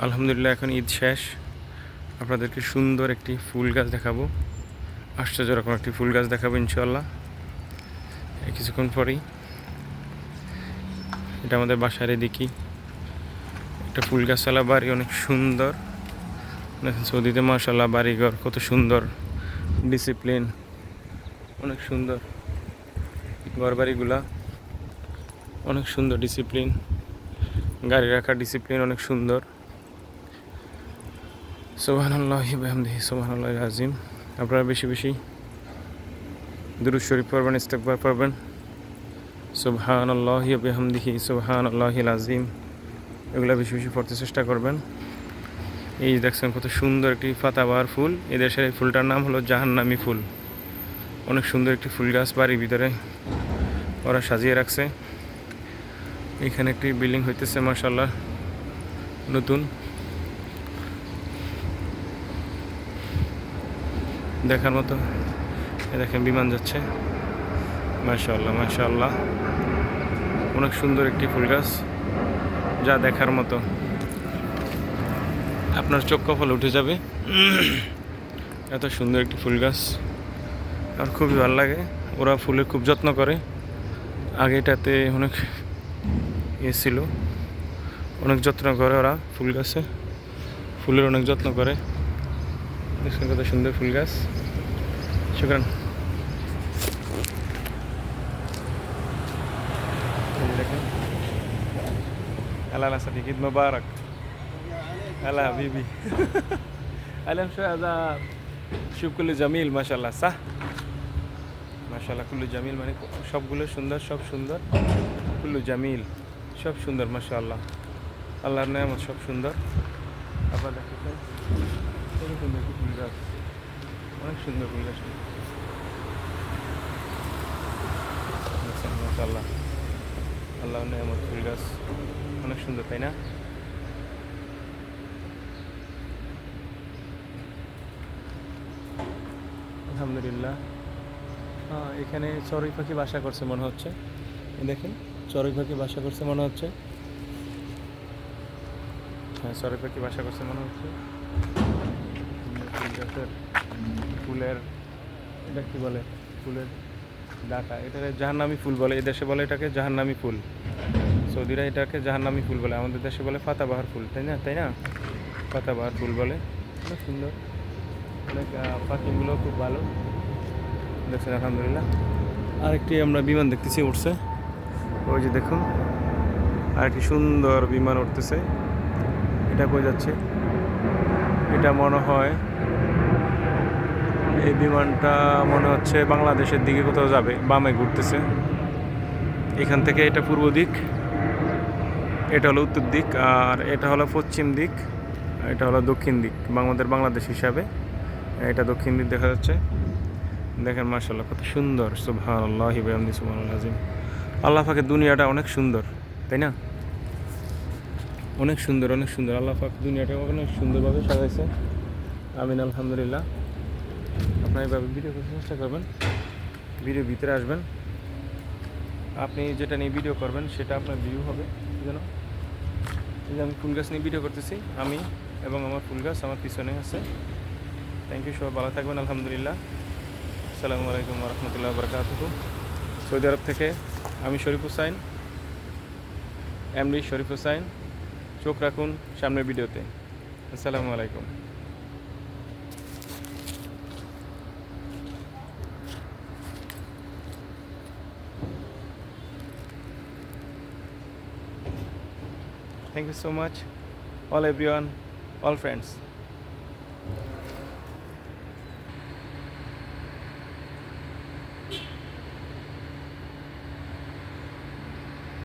আলহামদুলিল্লাহ, এখন ঈদ শেষ। আপনাদেরকে সুন্দর একটি ফুল গাছ দেখাবো। আশ্চর্য রকম একটি ফুল গাছ দেখাবো ইনশাল্লাহ কিছুক্ষণ পরেই। এটা আমাদের বাসার এদিকেই একটা ফুল গাছওয়ালা বাড়ি, অনেক সুন্দর। সৌদিতে মার্শাল্লাহ বাড়িঘর, কত সুন্দর। ডিসিপ্লিন অনেক সুন্দর। ঘর বাড়িগুলা অনেক সুন্দর ডিসিপ্লিন গাড়ি রাখার ডিসিপ্লিন অনেক সুন্দর। সোহান আল্লাহ আজিম আপনারা বেশি বেশি দুরুদ শরীফ পড়বেন ইস্তেকবার পড়বেন। সুবহান আল্লাহ বেহামদিহি সুবহান আল্লাহ আজিম এগুলো বেশি বেশি পড়তে চেষ্টা করবেন। এই দেখছেন কত সুন্দর একটি পাতাবাহার ফুল। এই দেশের এই ফুলটার নাম হলো জাহান্নামি ফুল। অনেক সুন্দর একটি ফুল গাছ বাড়ির ভিতরে ওরা সাজিয়ে রাখছে। এখানে একটি বিল্ডিং হইতেছে মার্শাল্লাহ নতুন। দেখার মতো। এ দেখেন বিমান যাচ্ছে। মাশাল্লাহ মাশাল্লাহ অনেক সুন্দর একটি ফুল গাছ, যা দেখার মতো। আপনার চোখ কপাল উঠে যাবে। এত সুন্দর একটি ফুল গাছ। আর খুবই ভালো লাগে। ওরা ফুলের খুব যত্ন করে। আগে এটাতে অনেক ইয়ে ছিল। অনেক যত্ন করে ওরা ফুল গাছে। ফুলের অনেক যত্ন করে। দেখছেন কত সুন্দর ফুল গাছ শুক্রান এই যে দেখেন আল্লাহ সাদিক ঈদ মুবারক هلا حبيبي اهلا شو هذا شوف كله جميل ما شاء الله صح ما شاء الله كله جميل মানে সবগুলো সুন্দর সব সুন্দর কুল্লু জামিল সব সুন্দর মাশা আল্লাহ আল্লাহর নেয়ামত সব সুন্দর আবার দেখেছেন কত সুন্দর ফুল গাছ অনেক সুন্দর ফুল গাছ মাশা আল্লাহ আল্লাহর ফুল গাছ অনেক সুন্দর, তাই না? আলহামদুলিল্লাহ। এখানে চড়ুই পাখি বাসা করছে মনে হচ্ছে। দেখেন, চড়ুই পাখি বাসা করছে মনে হচ্ছে। হ্যাঁ চড়ুই পাখি বাসা করছে মনে হচ্ছে। ফুল গাছের ফুলের, এটা কি বলে? ফুলের ডাটা। এটা জাহান্নামি ফুল বলে। এই দেশে বলে এটাকে জাহান্নামি ফুল। সৌদিরা এটাকে জাহান্নামি ফুল বলে। আমাদের দেশে বলে পাতাবাহার ফুল, তাই না? তাই না? পাতাবাহার ফুল বলে। অনেক সুন্দর। অনেক পাখিগুলো খুব ভালো। দেখছেন, আলহামদুলিল্লাহ। আরেকটি আমরা বিমান দেখতেছি উঠছে। ওই যে দেখুন, আরেকটি সুন্দর বিমান উঠতেছে। এটা কই যাচ্ছে? এটা মনে হয় এই বিমানটা মনে হচ্ছে বাংলাদেশের দিকে কোথাও যাবে, বামে ঘুরতেছে। এখান থেকে এটা পূর্ব দিক, এটা হলো উত্তর দিক, আর এটা হলো পশ্চিম দিক, এটা হলো দক্ষিণ দিক আমাদের বাংলাদেশ হিসাবে এটা দক্ষিণ দিক দেখা যাচ্ছে। দেখেন মার্শাল্লাহ কত সুন্দর সুবহান আল্লাহ হিবামদি সুবহান আজিম আল্লাহ ফাঁকে দুনিয়াটা অনেক সুন্দর, তাই না? অনেক সুন্দর অনেক সুন্দর। আল্লাহ পাক দুনিয়াটা অনেক সুন্দরভাবে সাজাইছে। আমিন, আলহামদুলিল্লাহ। আপনার এইভাবে ভিডিও করতে চেষ্টা করবেন। ভিডিও ভিতরে আসবেন। আপনি যেটা নিয়ে ভিডিও করবেন, সেটা আপনার ভিউ হবে। যেন এই যে আমি ফুল গাছ নিয়ে ভিডিও করতেছি, আমি এবং আমার ফুল গাছ আমার পিছনে আছে। থ্যাংক ইউ সবাই ভালো থাকবেন, আলহামদুলিল্লাহ। আসসালামু আলাইকুম রহমতুল্লাহ বরকাতুহ। সৌদি আরব থেকে আমি শরীফ হুসাইন এমডি শরীফ হুসাইন। চোখ রাখুন সামনের ভিডিওতে। আসসালামু আলাইকুম। Thank you so much all everyone all friends